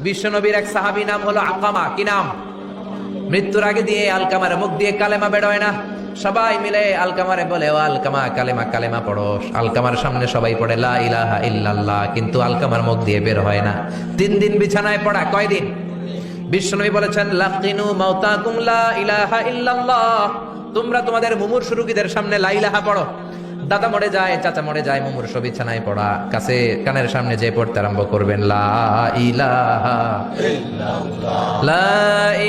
বিশ্বনবীর এক সাহাবী নাম হলো আকামা। কি নাম? মৃত্যুর আগে দিয়ে আলকামার মুখ দিয়ে কালেমা বেরোয় না। সবাই মিলে আলকামারে বলে, ও আলকামা, কালেমা কালেমা পড়ো আলকামার সামনে সবাই পড়ে, লা ইলাহা ইল্লাল্লাহ। কিন্তু আলকামার মুখ দিয়ে বের হয় না। তিন দিন বিছানায় পড়া কয়দিন বিশ্বনবী বলেছেন, লাকিনু মাউতাকুম লা ইলাহা ইল্লাল্লাহ। তোমরা তোমাদের মুমুর রোগীদের সামনে লা ইলাহা পড়ো। দাদা মরে যায়, চাচা মরে যায়, মুমূর্ষ বিছানায় পড়া, কাছে কানের সামনে যে পড়তে আরম্ভ করবেন, লা ইলাহা লা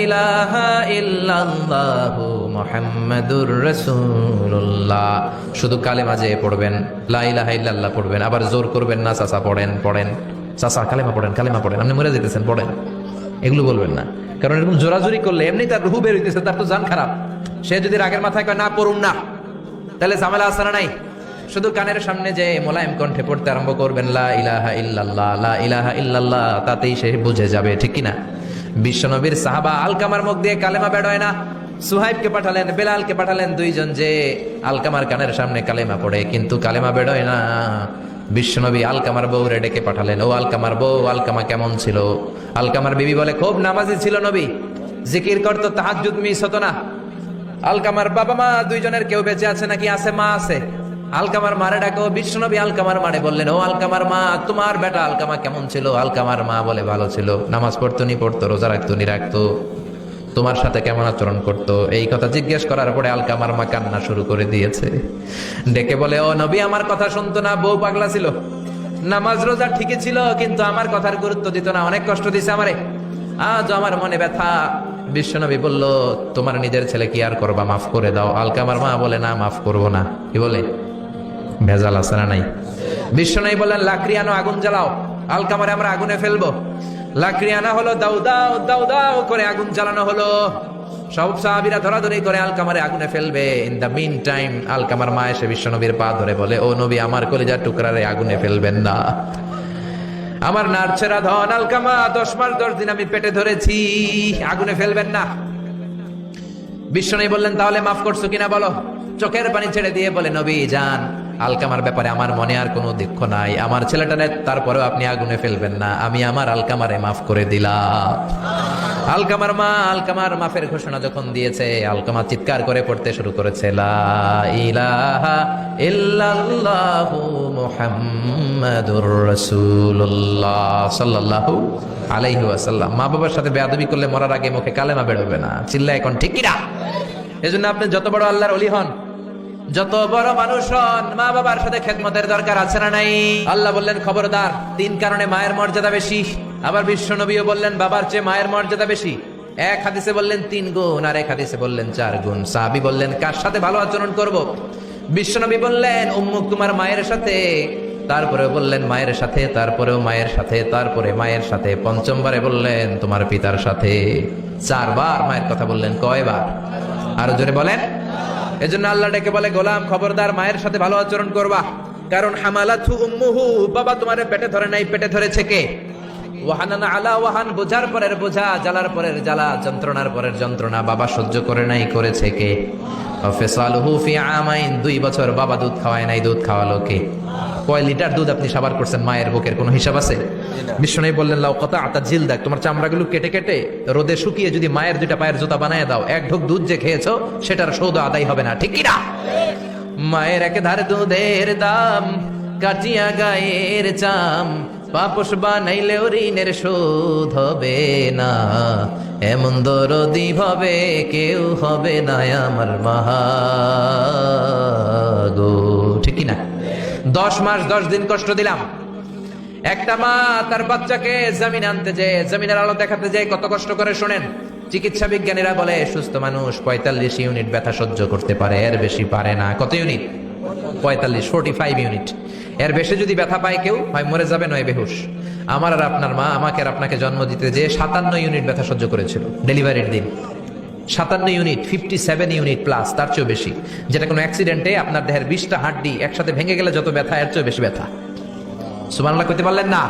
ইলাহা শুধু কালেমা যে পড়বেন, লা ইলাহা ইল্লাল্লাহ পড়বেন, আবার জোর করবেন না, চাচা পড়েন পড়েন, চাচা কালেমা পড়েন কালেমা পড়েন, আপনি মরে যেতেছেন, পড়েন, এগুলো বলবেন না, কারণ এরকম জোরাজুরি করলে এমনি তার রুহু বের হইতেছে, তার তো জান খারাপ, সে যদি রাগের মাথায় কয়, না পড়ুন না তাহলে ঝামেলা আছে না নাই? শুধু কানের সামনে যে মোলায়েম কণ্ঠে পড়তে আরম্ভ করবেন, লা ইলাহা ইল্লাল্লাহ, লা ইলাহা ইল্লাল্লাহ, তাতেই সে বুঝে যাবে, ঠিক কি না বিশ্বনবীর সাহাবা আলকামার মুখ দিয়ে কালেমা বেড়ায় না। সুহাইবকে পাঠালেন, বেলালকে পাঠালেন, দুইজন যে আলকামার কানের সামনে কালেমা পড়ে, কিন্তু কালেমা বেড়োয় না। বিশ্বনবী আলকামার বউরে ডেকে পাঠালেন, ও আলকামার বউ, আলকামা কেমন ছিল? আলকামার বিবি বলে, খুব নামাজি ছিল নবী। জিকির করতো, তাহাজ্জুদ মিস হতো না। আলকামার বাবা মা দুইজনের কেউ বেঁচে আছে নাকি আছে মা আছে? আলকামার মারে ডাকো বিশ্বনবী আলকামার মারে বললেন, ও আলকামার মা, তোমার বেটা আলকামা কেমন ছিল? আলকামার মা বলে, ভালো ছিল। নামাজ পড়তো নি, পড়তো, রোজা রাখতো নি, রাখতো। তোমার সাথে কেমন আচরণ করতো? এই কথা জিজ্ঞেস করার পরে আলকামার মা কান্না শুরু করে দিয়েছে। ডেকে বলে, ও নবী, আমার কথা শুনতো না, বউ পাগলা ছিল। নামাজ, রোজা ঠিকই ছিল, কিন্তু আমার কথার গুরুত্ব দিত না। অনেক কষ্ট দিছে আমারে। আজ আমার মনে ব্যথা। বিশ্বনবী বলল, তোমার নিজের ছেলে কি আর করবা? মাফ করে দাও। আলকামার মা বলে, না, মাফ করব না। কি বলে? ভেজাল আছে না নাই? বিশ্বনবী বললেন, লাকড়ি আনো, আগুন জ্বালাও। আলকামারে আমরা আগুনে ফেলব। লাকড়ি আনা হলো দাউ দাও দাউ দাও করে আগুন জ্বালানো হলো। সব সাহাবিরা ধরাধরি করে আলকামারে আগুনে ফেলবে। ইন দ্য মিন টাইম আলকামার মা এসে বিশ্বনবীর পা ধরে বলে, ও নবী, আমার কলিজার টুকরারে আগুনে ফেলবেন না। আমার নার্ছেরা ধন আলকামা, দশ মাস দশ দিন আমি পেটে ধরেছি। আগুনে ফেলবেন না। বিশ্বনবী বললেন, তাহলে মাফ করছ কিনা বলো? চোখের পানি ছেড়ে দিয়ে বলে, নবী, যান। আলকামার ব্যাপারে আমার মনে আর কোনো দুঃখ নাই। আমার ছেলেটারে তারপরেও আপনি আগুনে ফেলবেন না। আমি আমার আলকামারে মাফ করে দিলাম। আলকামার মা, আলকামার মাফের ঘোষণা যখন দিয়েছে, আলকামা চিৎকার করে পড়তে শুরু করেছে, লা ইলাহা ইল্লাল্লাহু মুহাম্মাদুর রাসূলুল্লাহ সাল্লাল্লাহু আলাইহি ওয়াসাল্লাম। মা বাবার সাথে বেয়াদবি করলে মরার আগে মুখে কালেমা বেরোবে না। এখন কিনা এজন্য আপনি যত বড় আল্লাহর অলি হন, যত বড় মানুষ হন, মা বাবার সাথে খেদমতের দরকার আছে না নাই? আল্লাহ বললেন, খবরদার, তিন কারণে মায়ের মর্যাদা বেশি। আবার বিশ্ব নবীও বললেন, বাবার চেয়ে মায়ের মর্যাদা বেশি। এক হাদিসে বললেন, তিন গুণ। আর এক হাদিসে বললেন, চার গুণ। সাহাবি বললেন, কার সাথে ভালো আচরণ করব? বিশ্বনবী বললেন, উম্মুক তোমার মায়ের সাথে। তারপরে বললেন, মায়ের সাথে। তারপরেও মায়ের সাথে, তারপরে মায়ের সাথে। পঞ্চমবারে বললেন, তোমার পিতার সাথে। চারবার মায়ের কথা বললেন, কয়বার? আরও জোরে বলেন। এজন্য আল্লাহ ডেকে বলে, গোলাম খবরদার, মায়ের সাথে ভালো আচরণ করবা। কারণ হামালা হামালাথু উম্মুহু, বাবা তোমারে পেটে ধরে নাই, পেটে ধরেছে কে? ওয়াহানান আলা ওয়াহান, বোঝার পরের বোঝা, জ্বালার পরের জ্বালা, যন্ত্রণার পরের যন্ত্রণা, বাবা সহ্য করে নাই, করেছে কে? ফি আমাইন, দুই বছর বাবা দুধ খাওয়ায় নাই, দুধ খাওয়ালো কে? কয় লিটার দুধ আপনি সাবার করছেন, মায়ের বুকের কোনো হিসাব আছে? বিষ্ণু বললেন, লাউ কথা আতা ঝিল দেখ তোমার চামড়াগুলো কেটে কেটে রোদে শুকিয়ে যদি মায়ের দুইটা পায়ের জুতা বানায় দাও, এক ঢোক দুধ যে খেয়েছো, সেটার সৌদ আদায় হবে না, ঠিক না? মায়ের এক ধারে দুধের দাম, কাটিয়া গায়ের চাম পাপস বানাইলেও ঋণের শোধ হবে না। এমন দরদি ভাবে কেউ হবে না আমার মাহাগো। ঠিক না দশ মাস, দশ দিন কষ্ট দিলাম। একটা মা তার বাচ্চাকে জমিন আনতে যে, জমিনের আলো দেখাতে যে কত কষ্ট করে শোনেন। চিকিৎসা বিজ্ঞানীরা বলে, সুস্থ মানুষ পঁয়তাল্লিশ ইউনিট ব্যথা সহ্য করতে পারে, এর বেশি পারে না। কত ইউনিট? পঁয়তাল্লিশ ফোর্টি ফাইভ ইউনিট। এর বেশি যদি ব্যথা পায় কেউ, হয় মরে যাবে নয় বেহুশ। আমার আর আপনার মা আমাকে আর আপনাকে জন্ম দিতে যে সাতান্ন ইউনিট ব্যথা সহ্য করেছিল, ডেলিভারির দিন। সাতান্ন unit fifty seven unit plus তার চেয়েও বেশি। যেটা কোনো অ্যাক্সিডেন্টে আপনার দেহের বিশটা হাড্ডি একসাথে ভেঙে গেলে যত ব্যথা, এর চেয়েও বেশি ব্যথা। সুমানলা করতে পারলেন না?